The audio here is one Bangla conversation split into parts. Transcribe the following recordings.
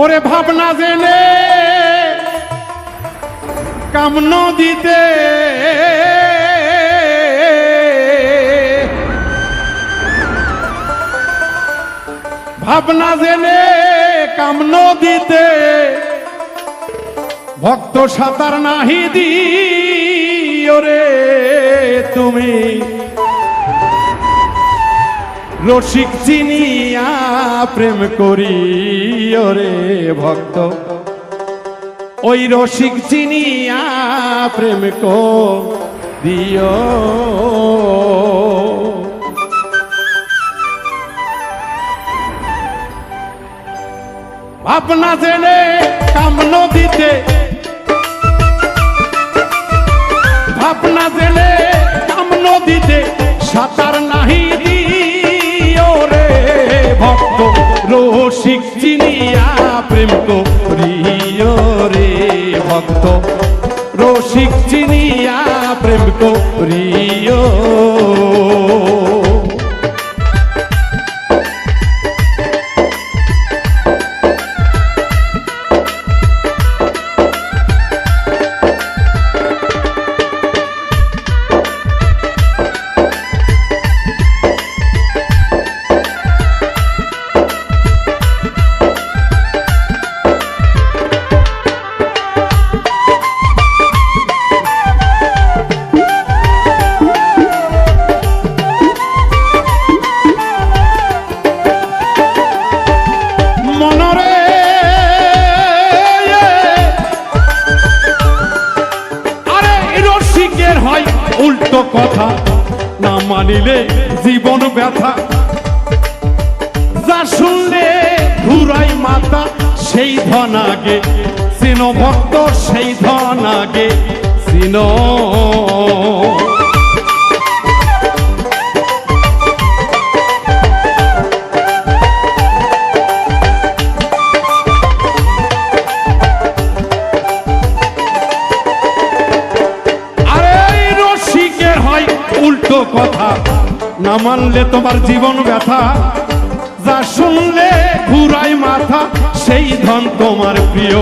ওরে ভাবনা জেনে কামন দিতে। ভাবনা জেনে কামন দিতে। ভক্ত সাঁতার নাহি দি ওরে তুমি। রসিক চিনিয়া প্রেম করি ওরে ভক্ত। ওই রসিক চিনিয়া প্রেম দিও। ভাবনা জেনে কামন দিতে। ভাবনা জেনে কামন দিতে সাঁতার ভক্ত রসিক চিনিয়া প্রেম করিও রে ভক্ত। রসিক চিনিয়া প্রেম করিও। না মানিলে জীবন ব্যথা। যা শুনলে ঘুরাই মাতা সেই ধন আগে। চিনো ভক্ত সেই ধন আগে। সিন কথা না মানলে তোমার জীবন ব্যথা। যা শুনলে ঘুরাই মাথা সেই ধন তোমার প্রিয়।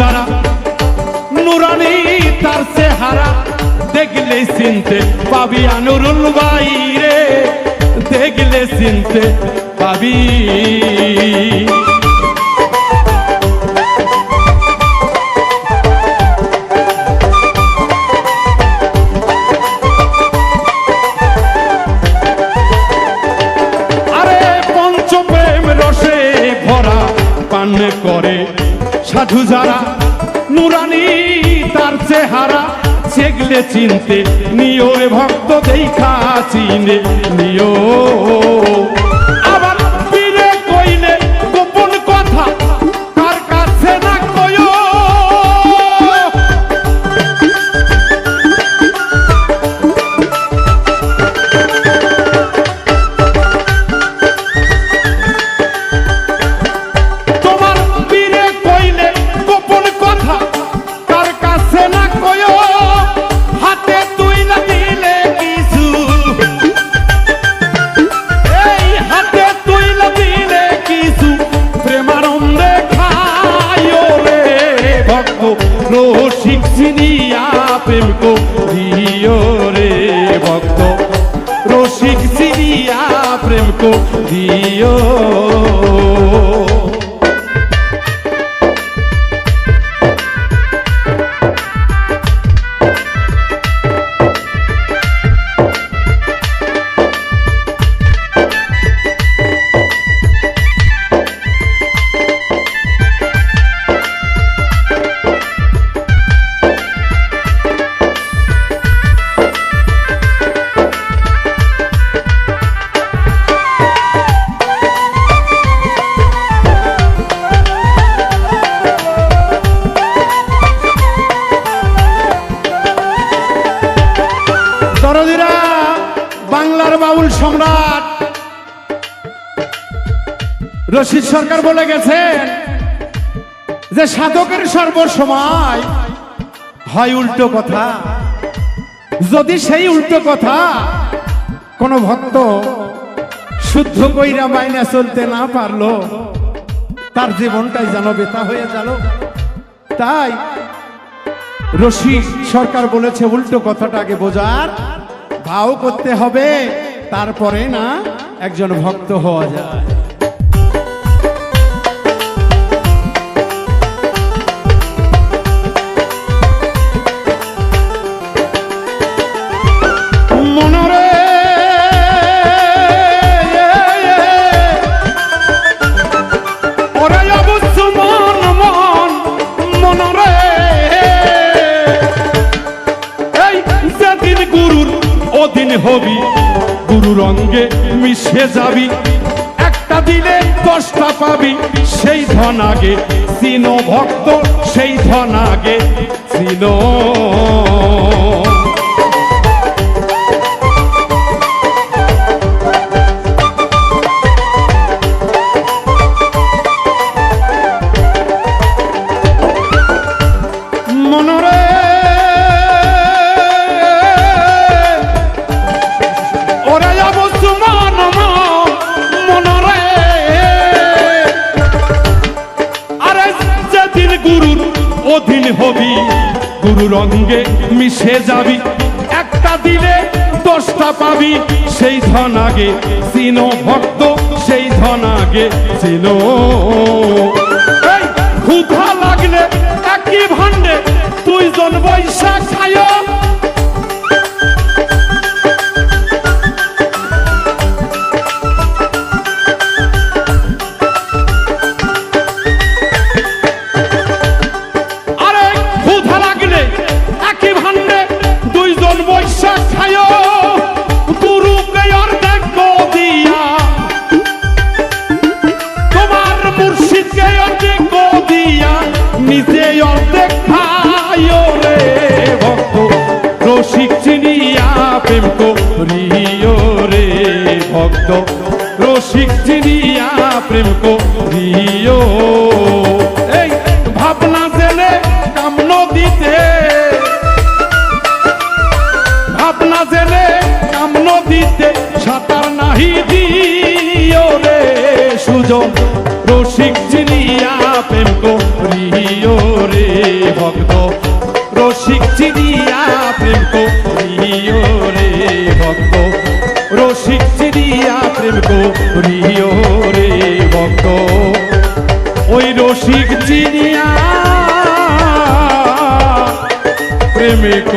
যারা নুরানি তার চেহারা দেখলে চিনতে পাবি আনুরুল বাইরে দেখলে চিনতে পাবি। সাধু যারা সেগলে চিনতে নিও ভক্ত দেখা চিনে নিও রসিক চিনিয়া প্রেম করিও রে ভক্ত। রসিক চিনিয়া প্রেম করিও রশিদ সরকার বলে গেছেন যে সাধকের সর্বসময় হয় উল্টো কথা। যদি সেই উল্টো কথা কোন ভক্ত শুদ্ধ কইরা মাইনা চলতে না পারল, তার জীবনটাই যেন বেতা হয়ে গেল। তাই রশি সরকার বলেছে উল্টো কথাটা আগে বোঝার, ভাও করতে হবে, তারপরে না একজন ভক্ত হওয়া যায়। গুরু রঙ্গে মিশে যাবি। একটা দিলে দশটা পাবি, সেই ধন আগে। ভক্ত, সেই ধন আগে। যেদিন গুরুর অধীন হবি গুরু রঙ্গে মিশে যাবি। একটা দিলে দশটা পাবি, সেই ধন আগে চিন ভক্ত, সেই ধন আগে চিন। ক্ষুধা লাগলে একই ভান্ডে দুইজন বৈশাখ খায় ভক্ত রসিক চিনিয়া প্রেম করিও। এই ভাবনা জেনে কামন দিতে ভাবনা জেনে কামন দিতে সাঁতার নাহি দিও রে সুজন। রসিক চিনিয়া প্রেম করিও রে ভক্ত। রসিক চিনিয়া প্রেম করিও প্রিয় রে ভক্ত ওই রসিক চিনিয়া প্রেমিক